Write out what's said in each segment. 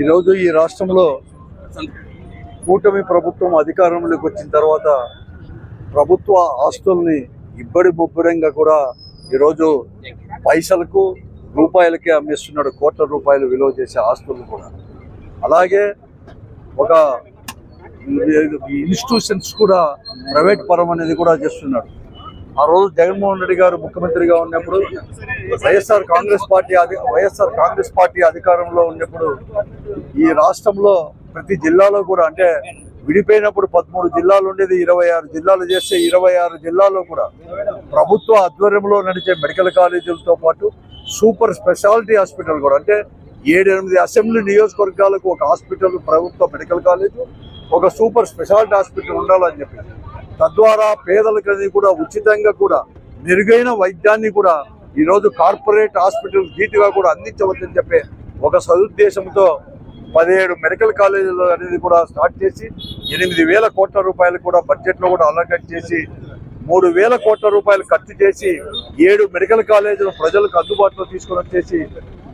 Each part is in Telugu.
ఈరోజు ఈ రాష్ట్రంలో కూటమి ప్రభుత్వం అధికారంలోకి వచ్చిన తర్వాత ప్రభుత్వ ఆస్తుల్ని ఇబ్బడి ముబ్బడంగా కూడా ఈరోజు పైసలకు రూపాయలకే అమ్మేస్తున్నాడు కోట్ల రూపాయలు విలువ చేసే ఆస్తులు కూడా. అలాగే ఒక ఇన్స్టిట్యూషన్స్ కూడా ప్రైవేట్ పరం అనేది కూడా చేస్తున్నాడు. ఆ రోజు జగన్మోహన్ రెడ్డి గారు ముఖ్యమంత్రిగా ఉన్నప్పుడు వైఎస్ఆర్ కాంగ్రెస్ పార్టీ అధి- వైఎస్ఆర్ కాంగ్రెస్ పార్టీ అధికారంలో ఉన్నప్పుడు ఈ రాష్ట్రంలో ప్రతి జిల్లాలో కూడా అంటే విడిపోయినప్పుడు పదమూడు జిల్లాలు ఉండేది ఇరవై ఆరు జిల్లాలు చేస్తే ఇరవై ఆరు జిల్లాలో కూడా ప్రభుత్వ ఆధ్వర్యంలో నడిచే మెడికల్ కాలేజీలతో పాటు సూపర్ స్పెషాలిటీ హాస్పిటల్ కూడా అంటే ఏడు ఎనిమిది అసెంబ్లీ నియోజకవర్గాలకు ఒక హాస్పిటల్ ప్రభుత్వ మెడికల్ కాలేజ్ ఒక సూపర్ స్పెషాలిటీ హాస్పిటల్ ఉండాలని చెప్పి తద్వారా పేదలకు అనేది కూడా ఉచితంగా కూడా మెరుగైన వైద్యాన్ని కూడా ఈరోజు కార్పొరేట్ హాస్పిటల్ ధీటుగా కూడా అందించవచ్చని చెప్పే ఒక సదుద్దేశంతో పదిహేడు మెడికల్ కాలేజీలు అనేది కూడా స్టార్ట్ చేసి ఎనిమిది వేల కోట్ల రూపాయలు కూడా బడ్జెట్లో కూడా అలకట్ చేసి మూడు వేల కోట్ల రూపాయలు ఖర్చు చేసి ఏడు మెడికల్ కాలేజీలు ప్రజలకు అందుబాటులో తీసుకొని వచ్చేసి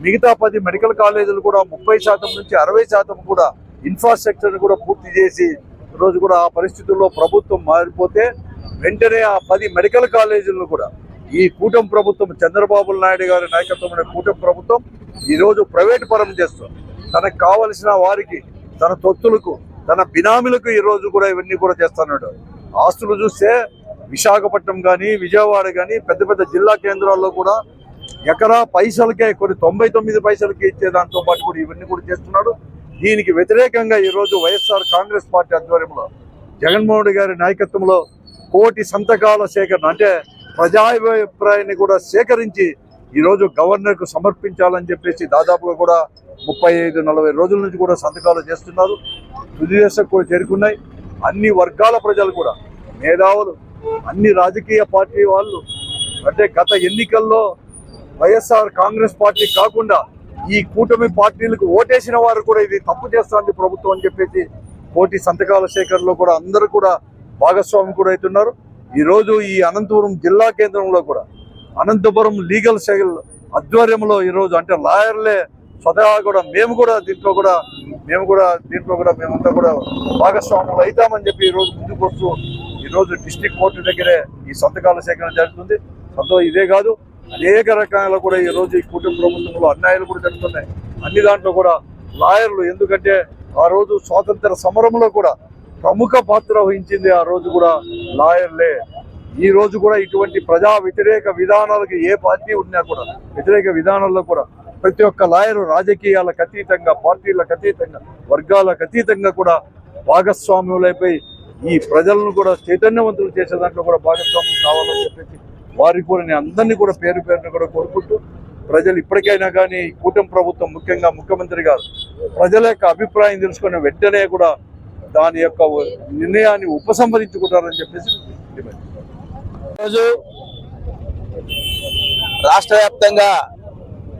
మిగతా పది మెడికల్ కాలేజీలు కూడా ముప్పై శాతం నుంచి అరవై శాతం కూడా ఇన్ఫ్రాస్ట్రక్చర్ కూడా పూర్తి చేసి రోజు కూడా ఆ పరిస్థితుల్లో ప్రభుత్వం మారిపోతే వెంటనే ఆ పది మెడికల్ కాలేజీలను కూడా ఈ కూటమి ప్రభుత్వం చంద్రబాబు నాయుడు గారి నాయకత్వమైన కూటమి ప్రభుత్వం ఈరోజు ప్రైవేట్ పరం చేస్తుంది. తనకు కావలసిన వారికి తన తొత్తులకు తన బినామీలకు ఈరోజు కూడా ఇవన్నీ కూడా చేస్తున్నాడు ఆస్తులు చూస్తే విశాఖపట్నం కానీ విజయవాడ కానీ పెద్ద పెద్ద జిల్లా కేంద్రాల్లో కూడా ఎకరా పైసలకే కొన్ని తొంభై తొమ్మిది పైసలకి ఇచ్చే దాంతో పాటు కూడా ఇవన్నీ కూడా చేస్తున్నాడు. దీనికి వ్యతిరేకంగా ఈ రోజు వైఎస్ఆర్ కాంగ్రెస్ పార్టీ ఆధ్వర్యంలో జగన్మోహన్ రెడ్డి గారి నాయకత్వంలో కోటి సంతకాల సేకరణ అంటే ప్రజాభిప్రాయాన్ని కూడా సేకరించి ఈరోజు గవర్నర్కు సమర్పించాలని చెప్పేసి దాదాపుగా కూడా ముప్పై ఐదు నలభై రోజుల నుంచి కూడా సంతకాలు చేస్తున్నారు. తుది దశకు కూడా చేరుకున్నాయి. అన్ని వర్గాల ప్రజలు కూడా మేధావులు అన్ని రాజకీయ పార్టీ వాళ్ళు అంటే గత ఎన్నికల్లో వైఎస్ఆర్ కాంగ్రెస్ పార్టీ కాకుండా ఈ కూటమి పార్టీలకు ఓటేసిన వారు కూడా ఇది తప్పు చేస్తుంది ప్రభుత్వం అని చెప్పేసి కోటి సంతకాల సేకరణలో కూడా అందరూ కూడా భాగస్వామి కూడా అవుతున్నారు. ఈరోజు ఈ అనంతపురం జిల్లా కేంద్రంలో కూడా అనంతపురం లీగల్ సెల్ ఆధ్వర్యంలో ఈరోజు అంటే లాయర్లే స్వతహా కూడా మేము కూడా దీంట్లో కూడా మేము కూడా దీంట్లో కూడా మేమంతా కూడా భాగస్వాములు అవుతామని చెప్పి ఈరోజు ముందుకు వస్తూ ఈరోజు డిస్టిక్ కోర్టు దగ్గరే ఈ సంతకాల సేకరణ జరుగుతుంది. సంతో ఇదే కాదు. అనేక రకాల కూడా ఈ రోజు ఈ కుటుంబ ప్రభుత్వంలో అన్యాయాలు కూడా జరుగుతున్నాయి. అన్ని దాంట్లో కూడా లాయర్లు ఎందుకంటే ఆ రోజు స్వాతంత్ర సమరంలో కూడా ప్రముఖ పాత్ర వహించింది ఆ రోజు కూడా లాయర్లే. ఈ రోజు కూడా ఇటువంటి ప్రజా వ్యతిరేక విధానాలకు ఏ పార్టీ ఉన్నా కూడా వ్యతిరేక విధానాల్లో కూడా ప్రతి ఒక్క లాయరు రాజకీయాలకు అతీతంగా పార్టీలకు అతీతంగా వర్గాలకు అతీతంగా కూడా భాగస్వామ్యులైపోయి ఈ ప్రజలను కూడా చైతన్యవంతులు చేసే దాంట్లో కూడా భాగస్వామ్యం కావాలని చెప్పేసి వారికి కూడా నేను అందరినీ కూడా పేరు పేరున కూడా కోరుకుంటూ ప్రజలు ఇప్పటికైనా కానీ కూటమి ప్రభుత్వం ముఖ్యంగా ముఖ్యమంత్రి గారు ప్రజల యొక్క అభిప్రాయం తెలుసుకుని వెంటనే కూడా దాని యొక్క నిర్ణయాన్ని ఉపసంహరించుకుంటారని చెప్పేసి ఈరోజు రాష్ట్ర వ్యాప్తంగా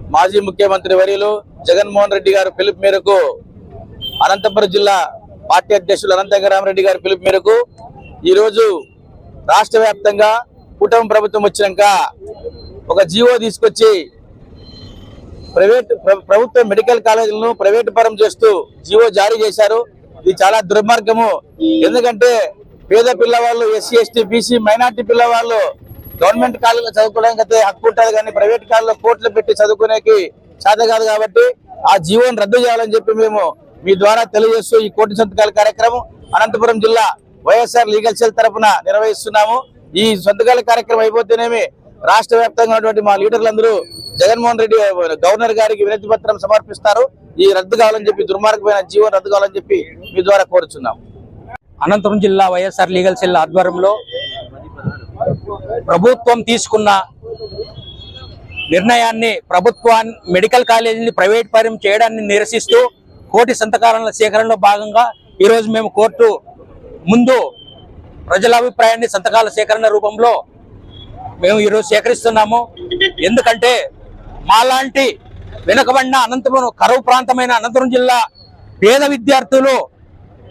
మాజీ ముఖ్యమంత్రి వర్యులు జగన్మోహన్ రెడ్డి గారు పిలుపు మేరకు అనంతపురం జిల్లా పార్టీ అధ్యక్షులు అనంతరామరెడ్డి గారి పిలుపు మేరకు ఈరోజు రాష్ట్ర వ్యాప్తంగా కూటమి ప్రభుత్వం వచ్చినాక ఒక జీవో తీసుకొచ్చి ప్రైవేట్ ప్రభుత్వ మెడికల్ కాలేజీలను ప్రైవేట్ పరం చేస్తూ జీవో జారీ చేశారు. ఇది చాలా దుర్మార్గము. ఎందుకంటే పేద పిల్లవాళ్ళు ఎస్సీ ఎస్టీ బీసీ మైనార్టీ పిల్లవాళ్ళు గవర్నమెంట్ కాలేజీలో చదువుకోవడానికి అయితే హక్కు ఉంటుంది కానీ ప్రైవేట్ కాలేజీలో కోట్లు పెట్టి చదువుకునేకి చేత కాదు కాబట్టి ఆ జీవోని రద్దు చేయాలని చెప్పి మేము మీ ద్వారా తెలియజేస్తూ ఈ కోటి సంతకాల కార్యక్రమం అనంతపురం జిల్లా వైఎస్ఆర్ లీగల్ సెల్ తరఫున నిర్వహిస్తున్నాము. ఈ సొంతకాల కార్యక్రమం అయిపోతేనేమి రాష్ట్ర వ్యాప్తంగా ఉన్నటువంటి మా లీడర్లందరూ జగన్మోహన్ రెడ్డి గవర్నర్ గారికి వినతి పత్రం సమర్పిస్తారు. ఈ రద్దు కావాలని చెప్పి దుర్మార్గమైన జీవో రద్దు కావాలని చెప్పి మీ ద్వారా కోరుచున్నాం. అనంతపురం జిల్లా వైఎస్ఆర్ లీగల్ సెల్ ఆధ్వర్యంలో ప్రభుత్వం తీసుకున్న నిర్ణయాన్ని ప్రభుత్వాన్ని మెడికల్ కాలేజీని ప్రైవేట్ పరం చేయడాన్ని నిరసిస్తూ కోటి సంతకాల సేకరణలో భాగంగా ఈరోజు మేము కోర్టు ముందు ప్రజల అభిప్రాయాన్ని సంతకాల సేకరణ రూపంలో మేము ఈరోజు సేకరిస్తున్నాము. ఎందుకంటే మాలాంటి వెనుకబడిన అనంతపురం కరువు ప్రాంతమైన అనంతపురం జిల్లా పేద విద్యార్థులు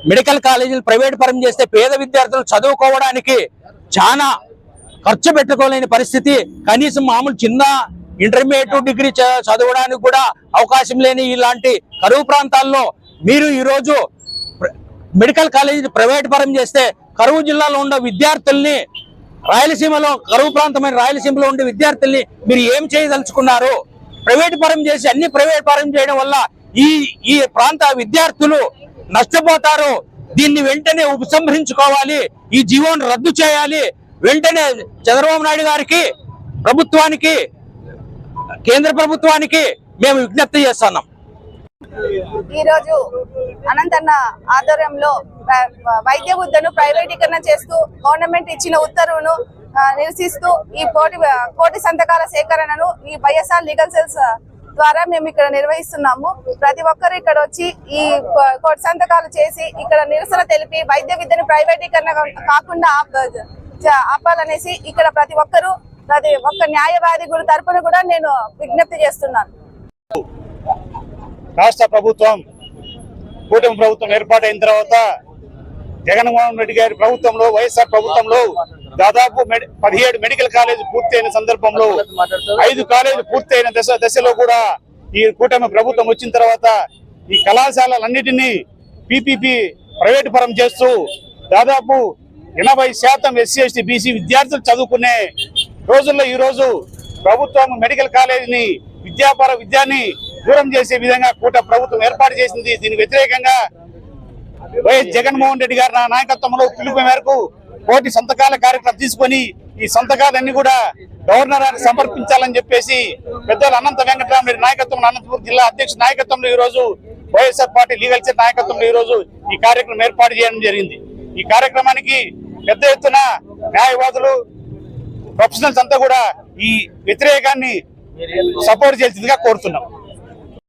మెడికల్ కాలేజీలు ప్రైవేట్ పరం చేస్తే పేద విద్యార్థులు చదువుకోవడానికి చాలా ఖర్చు పెట్టుకోలేని పరిస్థితి. కనీసం మామూలు చిన్న ఇంటర్మీడియట్ డిగ్రీ చ- చదవడానికి కూడా అవకాశం లేని ఇలాంటి కరువు ప్రాంతాల్లో మీరు ఈరోజు మెడికల్ కాలేజీ ప్రైవేట్ పరం చేస్తే కరువు జిల్లాలో ఉన్న విద్యార్థుల్ని రాయలసీమలో కరువు ప్రాంతమైన రాయలసీమలో ఉండే విద్యార్థుల్ని మీరు ఏం చేయదలుచుకున్నారు? ప్రైవేట్ పరం చేసి అన్ని ప్రైవేట్ పరం చేయడం వల్ల ఈ ఈ ప్రాంత విద్యార్థులు నష్టపోతారు. దీన్ని వెంటనే ఉపసంహరించుకోవాలి. ఈ జీవోను రద్దు చేయాలి. వెంటనే చంద్రబాబు నాయుడు గారికి ప్రభుత్వానికి కేంద్ర ప్రభుత్వానికి మేము విజ్ఞప్తి చేస్తున్నాం. ఈ రోజు అనంతన్న ఆధ్వర్యంలో వైద్య వృద్ధను ప్రైవేటీకరణ చేస్తూ గవర్నమెంట్ ఇచ్చిన ఉత్తర్వును నిరసిస్తూ ఈ కోటి కోటి సంతకాల సేకరణను ఈ వైఎస్ఆర్ లీగల్ సెల్స్ ద్వారా మేము ఇక్కడ నిర్వహిస్తున్నాము. ప్రతి ఒక్కరు ఇక్కడ వచ్చి ఈ కో- కోటి సంతకాలు చేసి ఇక్కడ నిరసన తెలిపి వైద్య విద్యను ప్రైవేటీకరణ కాకుండా ఆపాలనేసి ఇక్కడ ప్రతి ఒక్కరు ప్రతి ఒక్క న్యాయవాది గురి తరపున కూడా నేను విజ్ఞప్తి చేస్తున్నాను. రాష్ట్ర ప్రభుత్వం కూటమి ప్రభుత్వం ఏర్పాటైన తర్వాత జగన్మోహన్ రెడ్డి గారి ప్రభుత్వంలో వైఎస్ఆర్ ప్రభుత్వంలో దాదాపు మెడి- పదిహేడు మెడికల్ కాలేజ్ పూర్తయిన సందర్భంలో ఐదు కాలేజీలు పూర్తయిన దశ దశలో కూడా ఈ కూటమి ప్రభుత్వం వచ్చిన తర్వాత ఈ కళాశాలలన్నిటినీ పిపిపి ప్రైవేటు పరం చేస్తూ దాదాపు ఎనభై శాతం ఎస్సీ ఎస్టీ బీసీ విద్యార్థులు చదువుకునే రోజుల్లో ఈ రోజు ప్రభుత్వం మెడికల్ కాలేజీని విద్యాపర విద్యాన్ని దూరం చేసే విధంగా కూట ప్రభుత్వం ఏర్పాటు చేసింది. దీనికి వ్యతిరేకంగా వైఎస్ జగన్మోహన్ రెడ్డి గారి నా నాయకత్వంలో పిలుపు మేరకు కోటి సంతకాల కార్యక్రమం తీసుకొని ఈ సంతకాలన్నీ కూడా గవర్నర్ గారికి సమర్పించాలని చెప్పేసి పెద్దలు అనంత వెంకటరామరెడ్డి నాయకత్వంలో అనంతపురం జిల్లా అధ్యక్ష నాయకత్వంలో ఈ రోజు వైఎస్ఆర్ పార్టీ లీగల్ సెట్ నాయకత్వంలో ఈ రోజు ఈ కార్యక్రమం ఏర్పాటు చేయడం జరిగింది. ఈ కార్యక్రమానికి పెద్ద ఎత్తున న్యాయవాదులు ప్రొఫెషనల్స్ అంతా కూడా ఈ వ్యతిరేకాన్ని సపోర్ట్ చేసిందిగా కోరుతున్నాం.